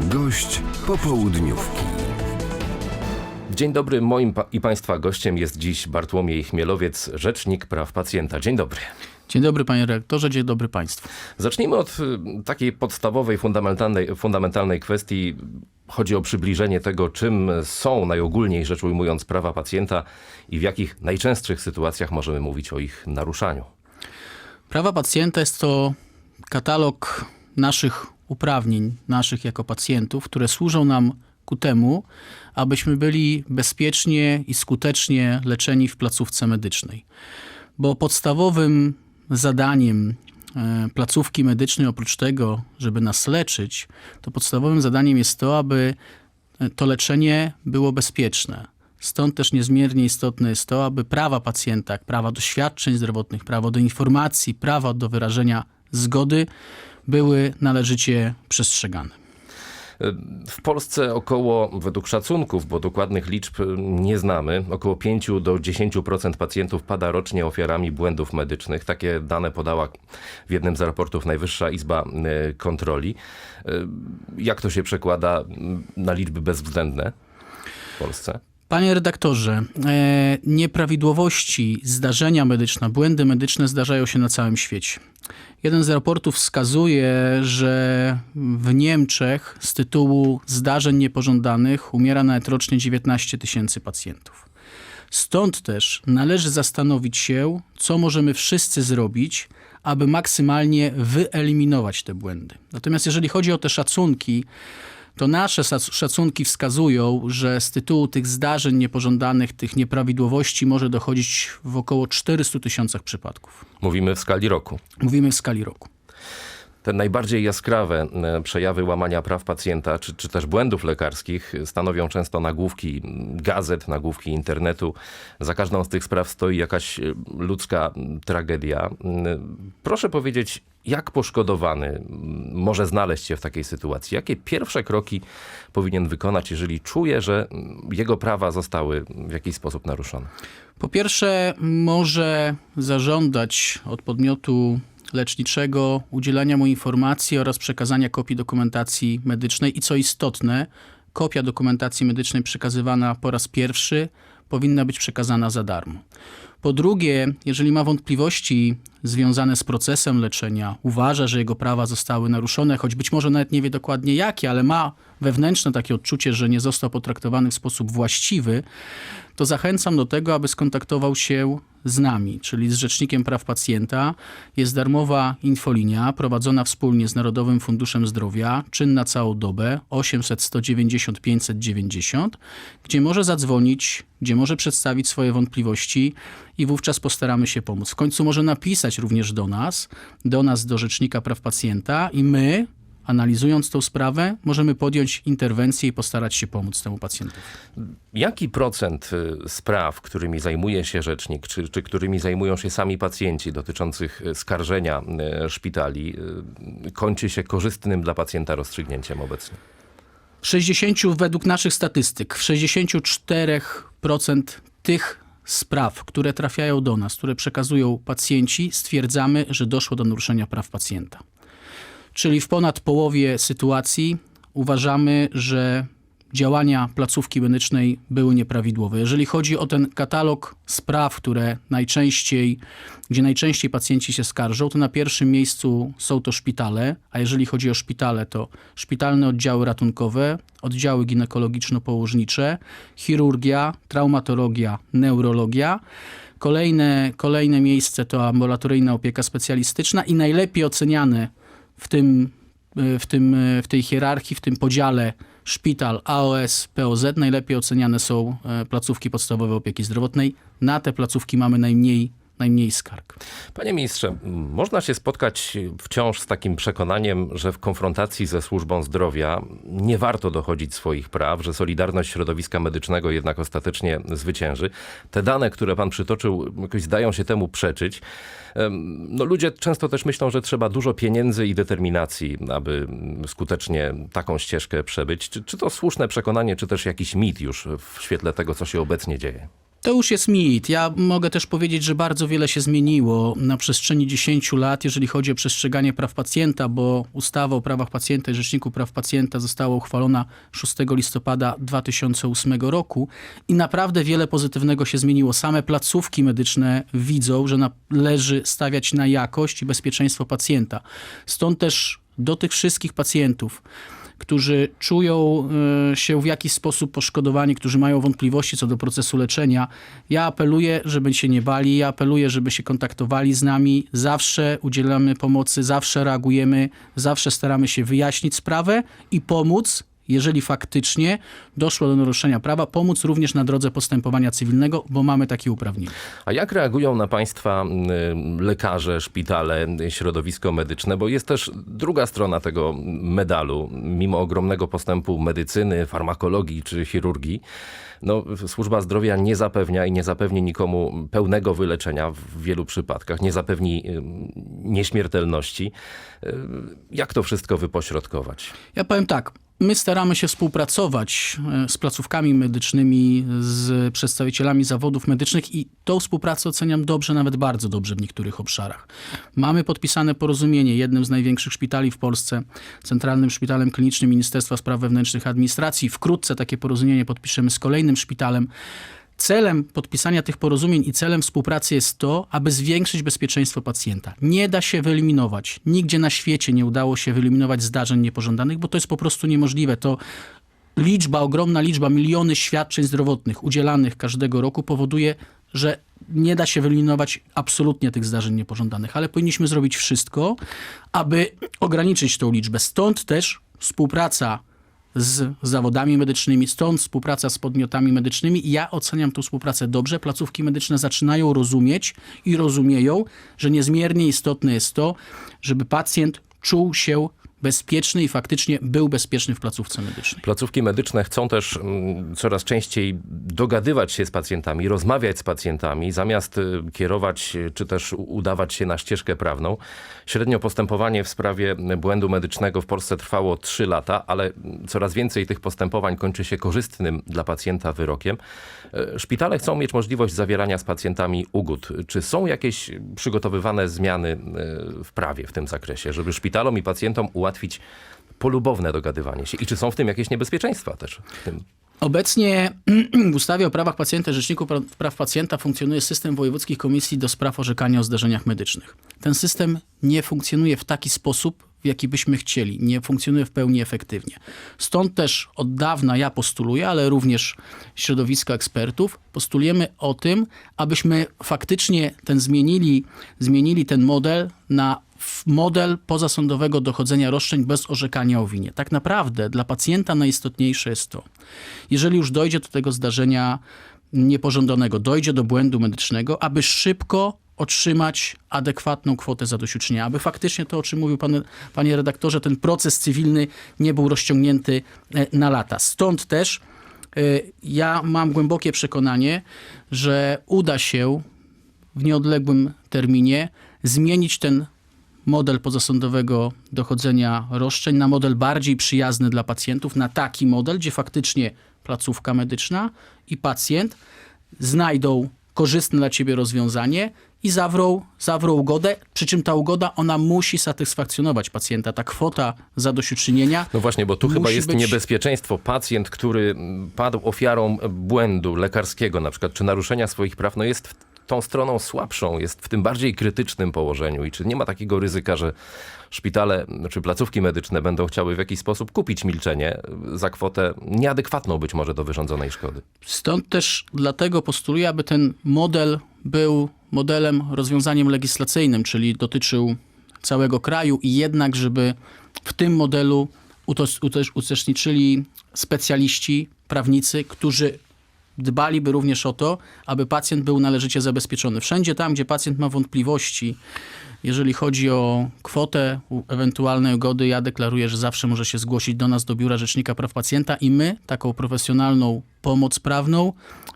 Gość popołudniówki. Dzień dobry, moim pa- i Państwa gościem jest dziś Bartłomiej Chmielowiec, Rzecznik Praw Pacjenta. Dzień dobry. Dzień dobry panie rektorze, dzień dobry państwu. Zacznijmy od y, takiej podstawowej, fundamentalnej, fundamentalnej kwestii. Chodzi o przybliżenie tego, czym są najogólniej rzecz ujmując prawa pacjenta i w jakich najczęstszych sytuacjach możemy mówić o ich naruszaniu. Prawa pacjenta jest to katalog naszych uprawnień, naszych jako pacjentów, które służą nam ku temu, abyśmy byli bezpiecznie i skutecznie leczeni w placówce medycznej. Bo podstawowym zadaniem e, placówki medycznej, oprócz tego, żeby nas leczyć, to podstawowym zadaniem jest to, aby to leczenie było bezpieczne. Stąd też niezmiernie istotne jest to, aby prawa pacjenta, prawa do świadczeń zdrowotnych, prawo do informacji, prawo do wyrażenia zgody były należycie przestrzegane. W Polsce około, według szacunków, bo dokładnych liczb nie znamy, około 5 do 10% pacjentów pada rocznie ofiarami błędów medycznych. Takie dane podała w jednym z raportów Najwyższa Izba y, Kontroli. Y, Jak to się przekłada na liczby bezwzględne w Polsce? Panie redaktorze, e, nieprawidłowości, zdarzenia medyczne, błędy medyczne zdarzają się na całym świecie. Jeden z raportów wskazuje, że w Niemczech z tytułu zdarzeń niepożądanych umiera nawet rocznie 19 tysięcy pacjentów. Stąd też należy zastanowić się, co możemy wszyscy zrobić, aby maksymalnie wyeliminować te błędy. Natomiast jeżeli chodzi o te szacunki, to nasze szacunki wskazują, że z tytułu tych zdarzeń niepożądanych, tych nieprawidłowości może dochodzić w około 400 tysiącach przypadków. Mówimy w skali roku. Mówimy w skali roku. Te najbardziej jaskrawe e, przejawy łamania praw pacjenta, czy, czy też błędów lekarskich stanowią często nagłówki gazet, nagłówki internetu. Za każdą z tych spraw stoi jakaś e, ludzka tragedia. M, Proszę powiedzieć, jak poszkodowany może znaleźć się w takiej sytuacji? Jakie pierwsze kroki powinien wykonać, jeżeli czuje, że jego prawa zostały w jakiś sposób naruszone? Po pierwsze, może zażądać od podmiotu leczniczego udzielania mu informacji oraz przekazania kopii dokumentacji medycznej i co istotne, kopia dokumentacji medycznej przekazywana po raz pierwszy powinna być przekazana za darmo. Po drugie, jeżeli ma wątpliwości związane z procesem leczenia, uważa, że jego prawa zostały naruszone, choć być może nawet nie wie dokładnie jakie, ale ma wewnętrzne takie odczucie, że nie został potraktowany w sposób właściwy, to zachęcam do tego, aby skontaktował się z nami, czyli z Rzecznikiem Praw Pacjenta. Jest darmowa infolinia prowadzona wspólnie z Narodowym Funduszem Zdrowia, czynna całą dobę 800 190 590, gdzie może zadzwonić, gdzie może przedstawić swoje wątpliwości i wówczas postaramy się pomóc. W końcu może napisać również do nas, do nas, do Rzecznika Praw Pacjenta i my, analizując tą sprawę, możemy podjąć interwencję i postarać się pomóc temu pacjentowi. Jaki procent y, spraw, którymi zajmuje się rzecznik, czy, czy którymi zajmują się sami pacjenci dotyczących y, skarżenia y, szpitali, kończy się korzystnym dla pacjenta rozstrzygnięciem obecnie? W 60 według naszych statystyk, w 64% tych spraw, które trafiają do nas, które przekazują pacjenci, stwierdzamy, że doszło do naruszenia praw pacjenta. Czyli w ponad połowie sytuacji uważamy, że działania placówki medycznej były nieprawidłowe. Jeżeli chodzi o ten katalog spraw, które najczęściej, gdzie najczęściej pacjenci się skarżą, to na pierwszym miejscu są to szpitale, a jeżeli chodzi o szpitale, to szpitalne oddziały ratunkowe, oddziały ginekologiczno-położnicze, chirurgia, traumatologia, neurologia. Kolejne, kolejne miejsce to ambulatoryjna opieka specjalistyczna i najlepiej oceniane w tym, w tym, w tej hierarchii, w tym podziale szpital, AOS, POZ, najlepiej oceniane są e, placówki podstawowej opieki zdrowotnej. Na te placówki mamy najmniej, najmniej skarg. Panie ministrze, można się spotkać wciąż z takim przekonaniem, że w konfrontacji ze służbą zdrowia nie warto dochodzić swoich praw, że solidarność środowiska medycznego jednak ostatecznie zwycięży. Te dane, które pan przytoczył, jakoś zdają się temu przeczyć. No, ludzie często też myślą, że trzeba dużo pieniędzy i determinacji, aby skutecznie taką ścieżkę przebyć. Czy, czy to słuszne przekonanie, czy też jakiś mit już w świetle tego, co się obecnie dzieje? To już jest mit. Ja mogę też powiedzieć, że bardzo wiele się zmieniło na przestrzeni 10 lat, jeżeli chodzi o przestrzeganie praw pacjenta, bo ustawa o prawach pacjenta i Rzeczniku Praw Pacjenta została uchwalona 6 listopada 2008 roku i naprawdę wiele pozytywnego się zmieniło. Same placówki medyczne widzą, że należy stawiać na jakość i bezpieczeństwo pacjenta. Stąd też do tych wszystkich pacjentów, którzy czują e, się w jakiś sposób poszkodowani, którzy mają wątpliwości co do procesu leczenia, ja apeluję, żeby się nie bali, ja apeluję, żeby się kontaktowali z nami. Zawsze udzielamy pomocy, zawsze reagujemy, zawsze staramy się wyjaśnić sprawę i pomóc. Jeżeli faktycznie doszło do naruszenia prawa, pomóc również na drodze postępowania cywilnego, bo mamy takie uprawnienie. A jak reagują na państwa y, lekarze, szpitale, środowisko medyczne? Bo jest też druga strona tego medalu. Mimo ogromnego postępu medycyny, farmakologii czy chirurgii, no, służba zdrowia nie zapewnia i nie zapewni nikomu pełnego wyleczenia w wielu przypadkach, nie zapewni y, nieśmiertelności. Y, Jak to wszystko wypośrodkować? Ja powiem tak. My staramy się współpracować e, z placówkami medycznymi, z przedstawicielami zawodów medycznych i tą współpracę oceniam dobrze, nawet bardzo dobrze w niektórych obszarach. Mamy podpisane porozumienie jednym z największych szpitali w Polsce, Centralnym Szpitalem Klinicznym Ministerstwa Spraw Wewnętrznych Administracji. Wkrótce takie porozumienie podpiszemy z kolejnym szpitalem. Celem podpisania tych porozumień i celem współpracy jest to, aby zwiększyć bezpieczeństwo pacjenta. Nie da się wyeliminować. Nigdzie na świecie nie udało się wyeliminować zdarzeń niepożądanych, bo to jest po prostu niemożliwe. To liczba, ogromna liczba, miliony świadczeń zdrowotnych udzielanych każdego roku powoduje, że nie da się wyeliminować absolutnie tych zdarzeń niepożądanych, ale powinniśmy zrobić wszystko, aby ograniczyć tą liczbę. Stąd też współpraca z zawodami medycznymi, stąd współpraca z podmiotami medycznymi. Ja oceniam tę współpracę dobrze. Placówki medyczne zaczynają rozumieć i rozumieją, że niezmiernie istotne jest to, żeby pacjent czuł się bezpieczny i faktycznie był bezpieczny w placówce medycznej. Placówki medyczne chcą też mm, coraz częściej dogadywać się z pacjentami, rozmawiać z pacjentami, zamiast y, kierować y, czy też udawać się na ścieżkę prawną. Średnio postępowanie w sprawie błędu medycznego w Polsce trwało 3 lata, ale mm, coraz więcej tych postępowań kończy się korzystnym dla pacjenta wyrokiem. Y, Szpitale chcą mieć możliwość zawierania z pacjentami ugód. Czy są jakieś przygotowywane zmiany y, w prawie w tym zakresie, żeby szpitalom i pacjentom ułatwić polubowne dogadywanie się. I czy są w tym jakieś niebezpieczeństwa też? Obecnie w ustawie o prawach pacjenta, Rzeczniku Pra- Praw Pacjenta funkcjonuje system wojewódzkich komisji do spraw orzekania o zdarzeniach medycznych. Ten system nie funkcjonuje w taki sposób, w jaki byśmy chcieli. Nie funkcjonuje w pełni efektywnie. Stąd też od dawna ja postuluję, ale również środowisko ekspertów, postulujemy o tym, abyśmy faktycznie ten zmienili, zmienili ten model na model pozasądowego dochodzenia roszczeń bez orzekania o winie. Tak naprawdę dla pacjenta najistotniejsze jest to, jeżeli już dojdzie do tego zdarzenia niepożądanego, dojdzie do błędu medycznego, aby szybko otrzymać adekwatną kwotę zadośćuczynienia, aby faktycznie to, o czym mówił pan, panie redaktorze, ten proces cywilny nie był rozciągnięty e, na lata. Stąd też e, ja mam głębokie przekonanie, że uda się w nieodległym terminie zmienić ten model pozasądowego dochodzenia roszczeń na model bardziej przyjazny dla pacjentów, na taki model, gdzie faktycznie placówka medyczna i pacjent znajdą korzystne dla ciebie rozwiązanie i zawrą, zawrą ugodę, przy czym ta ugoda, ona musi satysfakcjonować pacjenta. Ta kwota zadośćuczynienia No właśnie, bo tu chyba jest być- niebezpieczeństwo. Pacjent, który padł ofiarą błędu lekarskiego na przykład, czy naruszenia swoich praw, no jest w- tą stroną słabszą, jest w tym bardziej krytycznym położeniu i czy nie ma takiego ryzyka, że szpitale czy placówki medyczne będą chciały w jakiś sposób kupić milczenie za kwotę nieadekwatną być może do wyrządzonej szkody? Stąd też dlatego postuluję, aby ten model był modelem, rozwiązaniem legislacyjnym, czyli dotyczył całego kraju i jednak, żeby w tym modelu utos- uteż- uczestniczyli specjaliści, prawnicy, którzy dbaliby również o to, aby pacjent był należycie zabezpieczony. Wszędzie tam, gdzie pacjent ma wątpliwości, Jeżeli chodzi o kwotę ewentualnej ugody, ja deklaruję, że zawsze może się zgłosić do nas, do Biura Rzecznika Praw Pacjenta i my taką profesjonalną pomoc prawną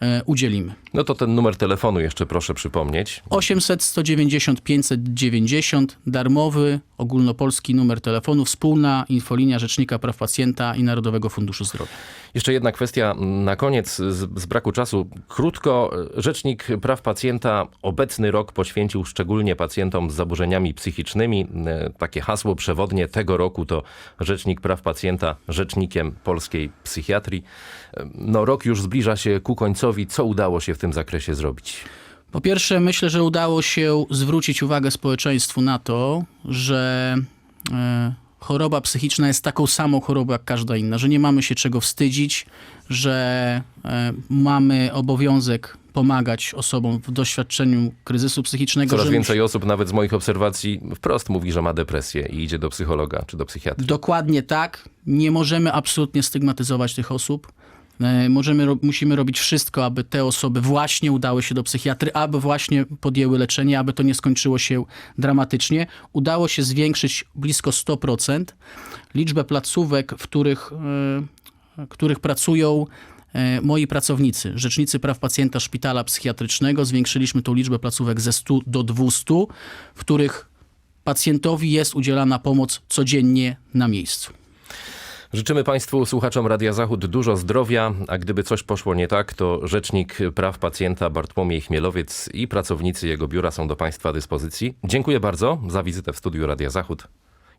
e, udzielimy. No to ten numer telefonu jeszcze proszę przypomnieć. 800 190 590, darmowy, ogólnopolski numer telefonu, wspólna infolinia Rzecznika Praw Pacjenta i Narodowego Funduszu Zdrowia. Jeszcze jedna kwestia na koniec, z, z braku czasu. Krótko, Rzecznik Praw Pacjenta obecny rok poświęcił szczególnie pacjentom z zaburzeniami psychicznymi. E, Takie hasło przewodnie tego roku to Rzecznik Praw Pacjenta rzecznikiem polskiej psychiatrii. E, No rok już zbliża się ku końcowi. Co udało się w tym zakresie zrobić? Po pierwsze, myślę, że udało się zwrócić uwagę społeczeństwu na to, że e, choroba psychiczna jest taką samą chorobą jak każda inna, że nie mamy się czego wstydzić, że e, mamy obowiązek pomagać osobom w doświadczeniu kryzysu psychicznego. Coraz więcej osób, nawet z moich obserwacji, wprost mówi, że ma depresję i idzie do psychologa czy do psychiatry. Dokładnie tak. Nie możemy absolutnie stygmatyzować tych osób. E, Możemy, musimy robić wszystko, aby te osoby właśnie udały się do psychiatry, aby właśnie podjęły leczenie, aby to nie skończyło się dramatycznie. Udało się zwiększyć blisko 100% liczbę placówek, w których, e, których pracują e, moi pracownicy, rzecznicy praw pacjenta szpitala psychiatrycznego. Zwiększyliśmy tą liczbę placówek ze 100 do 200, w których pacjentowi jest udzielana pomoc codziennie na miejscu. Życzymy Państwu, słuchaczom Radia Zachód, dużo zdrowia, a gdyby coś poszło nie tak, to Rzecznik Praw Pacjenta Bartłomiej Chmielowiec i pracownicy jego biura są do Państwa dyspozycji. Dziękuję bardzo za wizytę w studiu Radia Zachód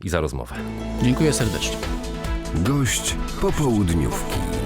i za rozmowę. Dziękuję serdecznie. Gość popołudniówki.